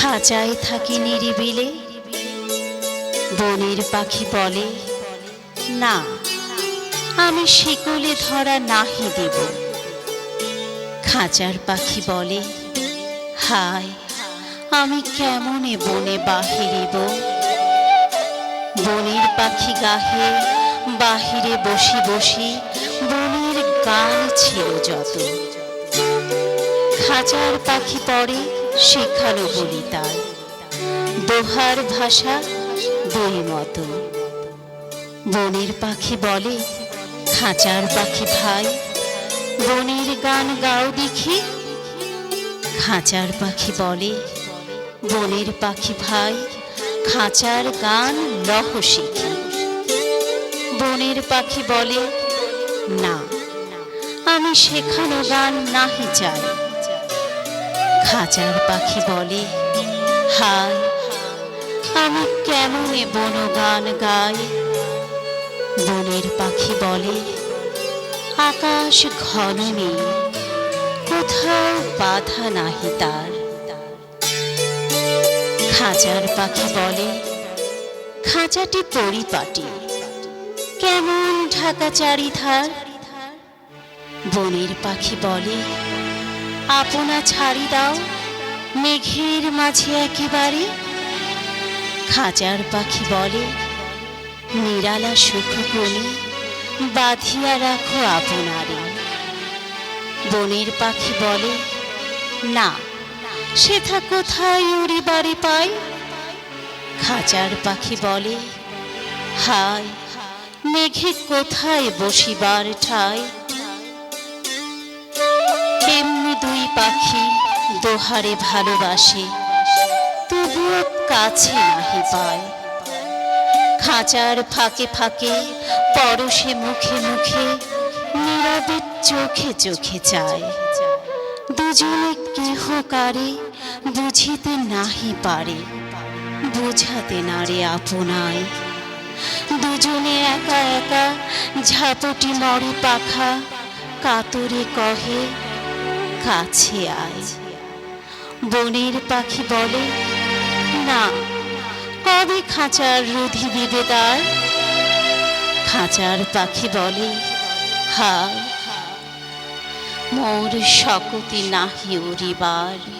খাঁচায় থাকি নিরিবিলে। বনের পাখি বলে, না, আমি শিকলে ধরা নাহি দেব। খাঁচার পাখি বলে, হায়, আমি কেমনে বনে বাহিরিব বনের পাখি গাহে বাহিরে বসি বসি বনের গান ছিল যত। খাঁচার পাখি পড়ে শেখালো বলি তার দোহার ভাষা দুই মতো। বনের পাখি বলে, খাঁচার পাখি ভাই। বনের গান গাও দেখি, খাঁচার পাখি বলে, বনের পাখি ভাই। খাঁচার গান লহ শিখি। বনের পাখি বলে, না, আমি শেখানো গান নাহি চাই। খাঁচার পাখি বলে, হায়, আমি কেমনে বন গান গাই? বনের পাখি বলে, আকাশ ঘন নেই কোথাও বাধা নাহি তার। খাঁচার পাখি বলে, খাঁচাটি পরিপাটি, কেমন ঢাকা চারিধার? বনের পাখি বলে আপনা ছাড়ি দাও, মেঘের মাঝে একেবারে। খাঁচার পাখি বলে, নিরালা সুখ কোণে বাঁধিয়া রাখো আপনারে। বনের পাখি বলে, না, সেথা কোথায় উড়িবারে পাই? খাঁচার পাখি বলে, হায়, মেঘে কোথায় বসিবার ঠাই? দোহারে ভালোবাসে, তবুও কাছে নাহি পায়। খাঁচার ফাঁকে ফাঁকে, পরশে মুখে মুখে নীরবে চোখে চোখে চায়। দুজনে কেহ কারে, বুঝিতে নাহি পারে, বুঝাতে নারে আপনায়। দুজনে একা একা, ঝাপটি মরে পাখা, কাতরে কহে, কাছে আয়। বনের পাখি বলে, না, কবে খাঁচার রুধি দিবে তার? খাঁচার পাখি বলে হায় মোর শকতি নাহি উড়িবার।